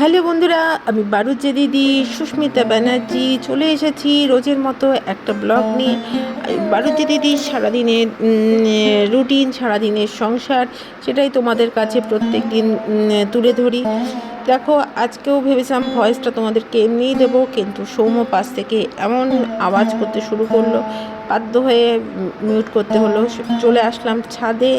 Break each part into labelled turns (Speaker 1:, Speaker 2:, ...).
Speaker 1: Hello বন্ধুরা, আমি বারুজ্জে দিদি, সুস্মিতা ব্যানার্জি, চলে এসেছি রোজের মতো একটা ব্লগ নিয়ে। বারুজ্জে দিদি সারাদিনের রুটিন, সারাদিনের সংসার, সেটাই তোমাদের কাছে প্রত্যেক দিন তুলে ধরি। দেখো, আজকেও ভেবেছিলাম ভয়েসটা তোমাদেরকে এমনিই দেবো, কিন্তু সৌম্য পাশ থেকে এমন আওয়াজ করতে শুরু করল, বাধ্য হয়ে মিউট করতে হলো। চলে আসলাম ছাদে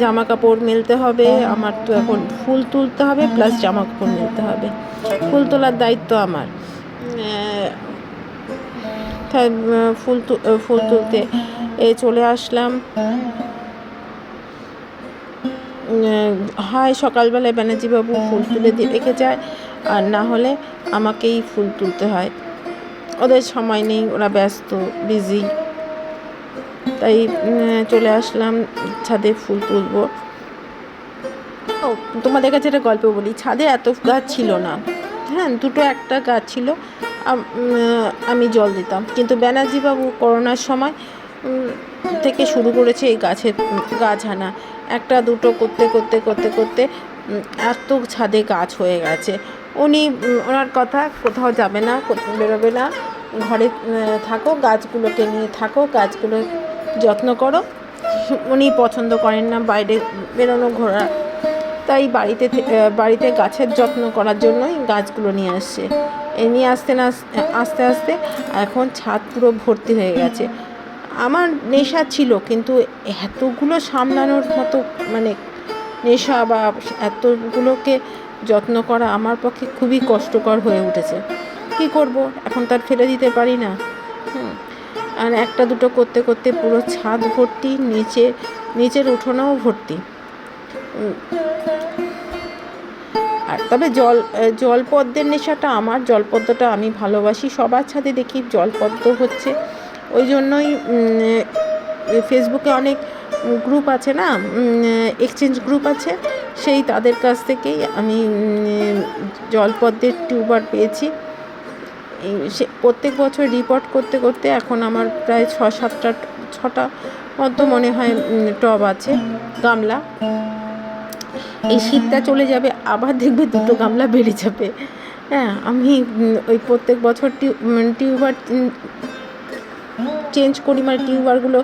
Speaker 1: জামা কাপড় মেলতে হবে, আমার তো এখন ফুল তুলতে হবে প্লাস জামা কাপড় মেলতে হবে। ফুল তোলার দায়িত্ব আমার। তাই ফুল ফুল তুলতে এ চলে আসলাম। হয়, সকালবেলায় ব্যানার্জিবাবু ফুল তুলে দিয়ে রেখে যায়, আর না হলে আমাকেই ফুল তুলতে হয়। ওদের সময় নেই, ওরা ব্যস্ত বিজি তাই চলে আসলাম ছাদে ফুল তুলব। তোমাদের কাছে একটা গল্প বলি। ছাদে এত গাছ ছিল না। হ্যাঁ দুটো একটা গাছ ছিল। আমি জল দিতাম। কিন্তু ব্যানার্জিবাবু করোনার সময় থেকে শুরু করেছে এই গাছের, গাছ আনা। একটা, দুটো করতে করতে করতে করতে এত ছাদে গাছ হয়ে গেছে। উনি ওনার কথা কোথাও যাবে না বেরোবে না। ঘরে থাকো, গাছগুলোকে নিয়ে থাকো, গাছগুলো যত্ন করো। উনি পছন্দ করেন না বাইরে বেরোনো, ঘোরা। তাই বাড়িতে বাড়িতে গাছের যত্ন করার জন্যই গাছগুলো নিয়ে আসছে। এ নিয়ে আসতে না আস্তে আস্তে এখন ছাদ পুরো ভর্তি হয়ে গেছে। আমার নেশা ছিল, কিন্তু এতগুলো সামলানোর মতো মানে নেশা বা এতগুলোকে যত্ন করা আমার পক্ষে খুবই কষ্টকর হয়ে উঠেছে। কি করব? এখন তার ফেলে দিতে পারি না। আর একটা দুটো করতে করতে পুরো ছাদ ভর্তি, নিচে, নিচের উঠোনেও ভর্তি। আর তবে জল জলপদ্মের নেশাটা আমার, জলপদ্মটা আমি ভালোবাসি। সবার ছাদে দেখি জলপদ্ম হচ্ছে। ওই জন্যই ফেসবুকে অনেক গ্রুপ আছে না এক্সচেঞ্জ গ্রুপ আছে। সেই তাদের কাছ থেকেই আমি জলপদ্মের টিউবার পেয়েছি। প্রত্যেক বছর রিপোর্ট করতে করতে এখন আমার প্রায় ছ সাতটা ছটা মতো মনে হয় টব আছে, গামলা। এই শীতটা চলে যাবে, আবার দেখবে দুটো গামলা বেড়ে যাবে। হ্যাঁ আমি ওই প্রত্যেক বছর টিউবার চেঞ্জ করি মানে টিউবারগুলো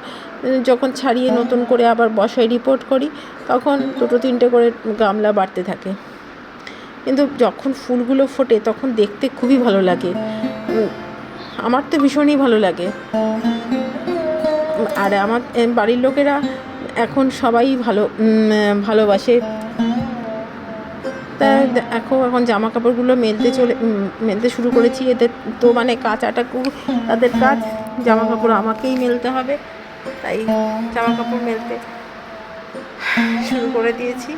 Speaker 1: যখন ছাড়িয়ে নতুন করে আবার বসায় রিপোর্ট করি, তখন দুটো, তিনটে করে গামলা বাড়তে থাকে। কিন্তু যখন ফুলগুলো ফোটে, তখন দেখতে খুবই ভালো লাগে। আমার তো ভীষণই ভালো লাগে। আর আমার বাড়ির লোকেরা এখন সবাই ভালো ভালোবাসে। তা এখন এখন জামা কাপড়গুলো মেলতে চলে মেলতে শুরু করেছি। এদের তো মানে কাঁচাটা তাদের কাজ। জামা কাপড় আমাকেই মেলতে হবে। তাই জামা কাপড় মেলতে শুরু করে দিয়েছি।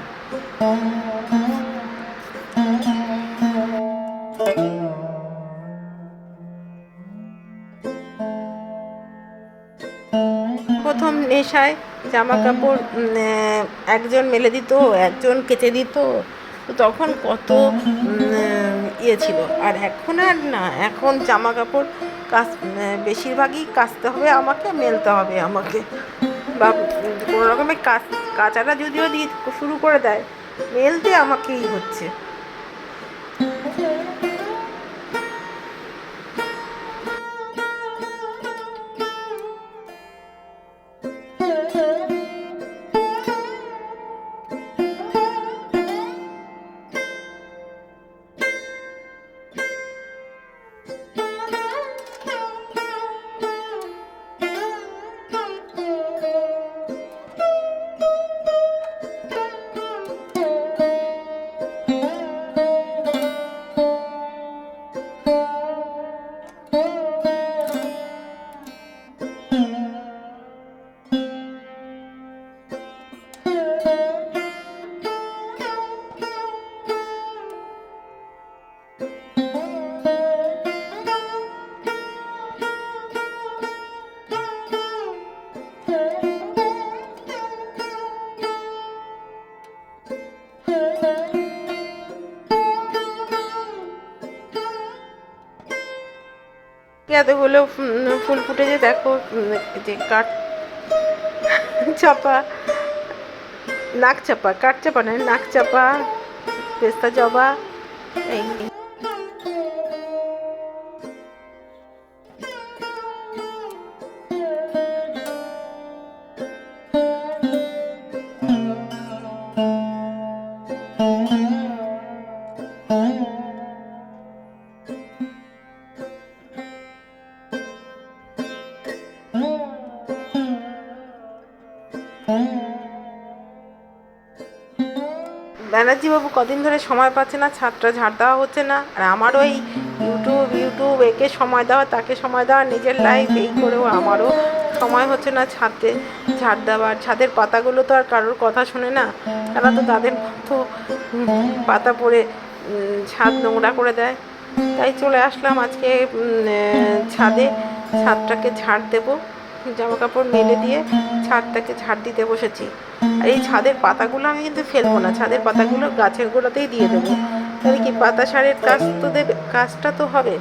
Speaker 1: নেশায় জামা কাপড় একজন মেলে দিত, একজন কেচে দিত, তো তখন কত ইয়ে ছিল। আর এখন আর না, এখন জামা কাপড় কাচ বেশিরভাগই কাচতে হবে আমাকে, মেলতে হবে আমাকে। বা কোনো রকমের কাচ, কাচাটা যদিও দিয়ে শুরু করে দেয়, মেলতে আমাকেই হচ্ছে। এতগুলো ফুল ফুটেছে, দেখো যে কাঠ চাপা, নাক চাপা, কাঠ চাপা নয়, নাক চাপা, পেস্তা জবা এই ব্যানার্জি বাবু কদিন ধরে সময় পাচ্ছে না, ছাদটা ঝাড় দেওয়া হচ্ছে না, আর আমারও এই ইউটিউব ইউটিউব একে সময় দেওয়া, তাকে সময় দেওয়া, নিজের লাইফ এই করেও আমারও সময় হচ্ছে না ছাদে ঝাড় দেওয়ার। ছাদের পাতাগুলো তো আর কারোর কথা শোনে না, তারা তো তাদের মতো পাতা পড়ে ছাদ নোংরা করে দেয়। তাই চলে আসলাম আজকে ছাদে, ছাদটাকে ঝাড় দেবো। জামা কাপড় মেলে দিয়ে ছাদটাকে ঝাড় দিতে বসেছি। আর এই ছাদের পাতাগুলো আমি কিন্তু ফেলব না। ছাদের পাতাগুলো গাছের গোড়াতেই দিয়ে দেবো। তাহলে কি পাতা সারের কাজ তো দেবে? কাজটা তো হবে।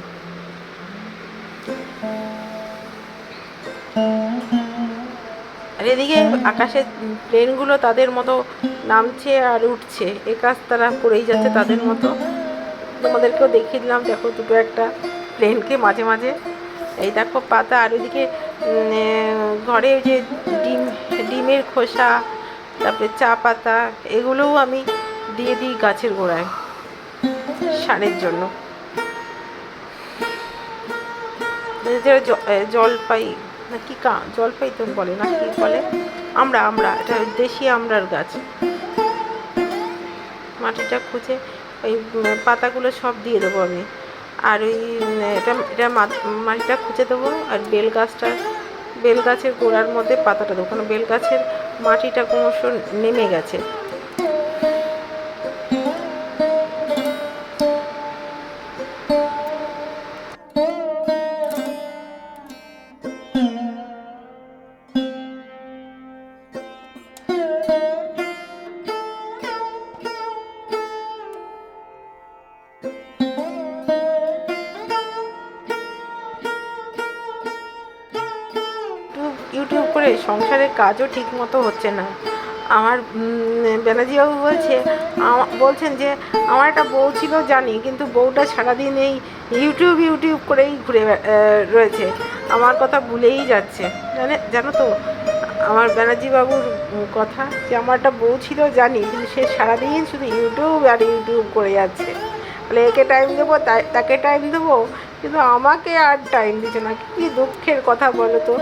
Speaker 1: আর এদিকে আকাশে প্লেনগুলো তাদের মতো নামছে আর উঠছে। এ কাজ তারা করেই যাচ্ছে তাদের মতো। তোমাদেরকেও দেখিয়ে দিলাম। দেখো দুটো একটা প্লেনকে মাঝে মাঝে। এই দেখো পাতা। আর আহ, ঘরে যে ডিম, ডিমের খোসা, তারপরে চা পাতা, এগুলোও আমি দিয়ে দিই গাছের গোড়ায় সারের জন্য। যারা জলপাই, না কি কা, জলপাই তো বলে না কি বলে? আমরা আমরা, এটা দেশি আমড়ার গাছ। মাটিটা খুঁজে ওই পাতাগুলো সব দিয়ে দেবো আমি। আর ওই এটা এটা মাটিটা খুঁজে দেবো আর বেল গাছটা বেল গাছের গোড়ার মধ্যে পাতাটা দেবো। কারণ বেল গাছের মাটিটা ক্রমশ নেমে গেছে। সংসারের কাজও ঠিক মতো হচ্ছে না। আমার ব্যানার্জিবাবু বলছে বলছেন যে, আমার একটা বউ ছিল জানি, কিন্তু বউটা সারাদিন এই ইউটিউব ইউটিউব করেই ঘুরে রয়েছে। আমার কথা ভুলেই যাচ্ছে। জানে, জানো তো, আমার ব্যানার্জিবাবুর কথা যে আমার একটা বউ ছিল জানি, কিন্তু সে সারাদিন শুধু ইউটিউব আর ইউটিউব করে যাচ্ছে। বলে একে টাইম দেবো তাকে টাইম দেবো, কিন্তু আমাকে আর টাইম দিচ্ছে না। কি দুঃখের কথা বলো তো?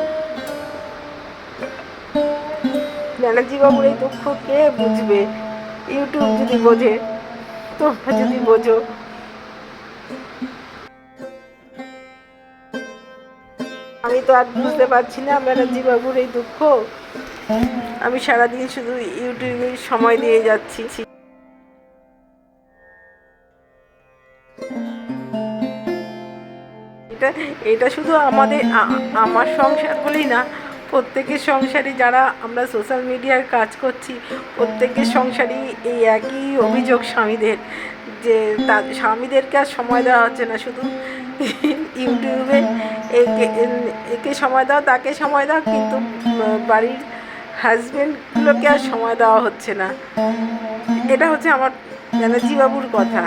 Speaker 1: বাবুর এই দুঃখ কে বুঝবে? ইউটিউব যদি বোঝে, তোমরা যদি বোঝো। আমি তো আর বুঝতে পারছি না বাবুর এই দুঃখ। আমি সারাদিন শুধু ইউটিউবে সময় দিয়ে যাচ্ছি। এটা এটা শুধু আমাদের আমার সংসার বলেই না প্রত্যেকের সংসারে যারা আমরা সোশ্যাল মিডিয়ার কাজ করছি, প্রত্যেকের সংসারই এই একই অভিযোগ স্বামীদের, যে তার স্বামীদেরকে আর সময় দেওয়া হচ্ছে না। শুধু ইউটিউবে একে একে সময় দাও, তাকে সময় দাও, কিন্তু বাড়ির হাজব্যান্ডগুলোকে আর সময় দেওয়া হচ্ছে না। এটা হচ্ছে আমার ব্যানার্জি বাবুর কথা।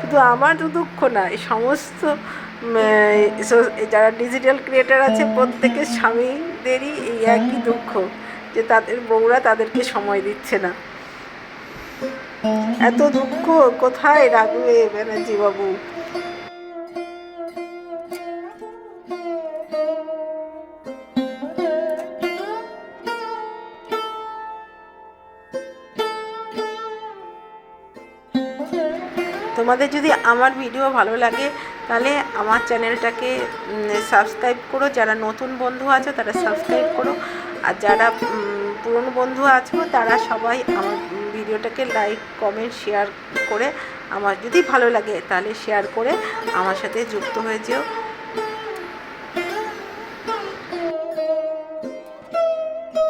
Speaker 1: শুধু আমার তো দুঃখ না সমস্ত যারা ডিজিটাল ক্রিয়েটার আছে প্রত্যেকের স্বামীদেরই এই একই দুঃখ, যে তাদের বউরা তাদেরকে সময় দিচ্ছে না। এত দুঃখ কোথায় রাখবে ব্যানার্জি বাবু তোমাদের যদি আমার ভিডিও ভালো লাগে, তাহলে আমার চ্যানেলটাকে সাবস্ক্রাইব করো। যারা নতুন বন্ধু আছো, তারা সাবস্ক্রাইব করো। আর যারা পুরনো বন্ধু আছো, তারা সবাই আমার ভিডিওটাকে লাইক কমেন্ট শেয়ার করে আমার যদি ভালো লাগে, তাহলে শেয়ার করে আমার সাথে যুক্ত হয়ে যেও।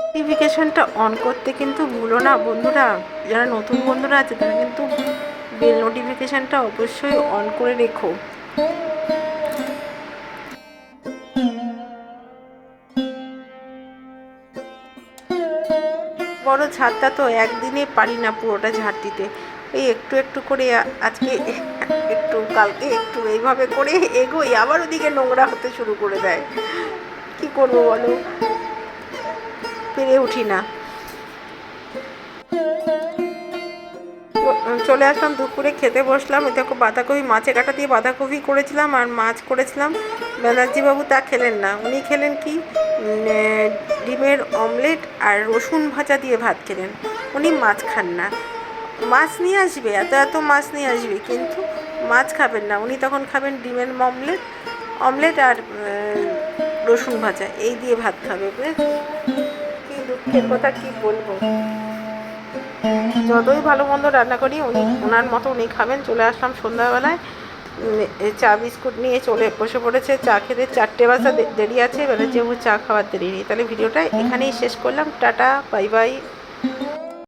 Speaker 1: নোটিফিকেশনটা অন করতে কিন্তু ভুলো না বন্ধুরা। যারা নতুন বন্ধুরা আছে, তারা কিন্তু বেল নোটিফিকেশানটা অবশ্যই অন করে রেখো। বড় ছাদটা তো একদিনে পারি না পুরোটা ঝাড় দিতে এই একটু একটু করে আজকে একটু, কালকে একটু এইভাবে করে এগোই, আবার ওদিকে নোংরা হতে শুরু করে দেয়। কি করব বলো? পেরে উঠি না। চলে আসলাম, দুপুরে খেতে বসলাম। দেখো বাঁধাকপি, মাছে কাটা দিয়ে বাঁধাকপি করেছিলাম আর মাছ করেছিলাম। ব্যানার্জিবাবু তা খেলেন না। উনি খেলেন কি? ডিমের অমলেট আর রসুন ভাজা দিয়ে ভাত খেলেন। উনি মাছ খান না। মাছ নিয়ে আসবে, এত এত মাছ নিয়ে আসবে, কিন্তু মাছ খাবেন না। উনি তখন খাবেন ডিমের অমলেট অমলেট আর রসুন ভাজা। এই দিয়ে ভাত খাবে কি দুঃখের কথা, কি বলব? যতই ভালো মন্দ রান্না করি, উনি ওনার মতো উনি খাবেন। চলে আসলাম সন্ধ্যাবেলায়। চা বিস্কুট নিয়ে চলে বসে পড়েছে। চা খেতে চারটে বাজা দেরি আছে, এবারে যেহেতু চা খাওয়ার দেরি নেই। তাহলে ভিডিওটা এখানেই শেষ করলাম। Tata, bye bye.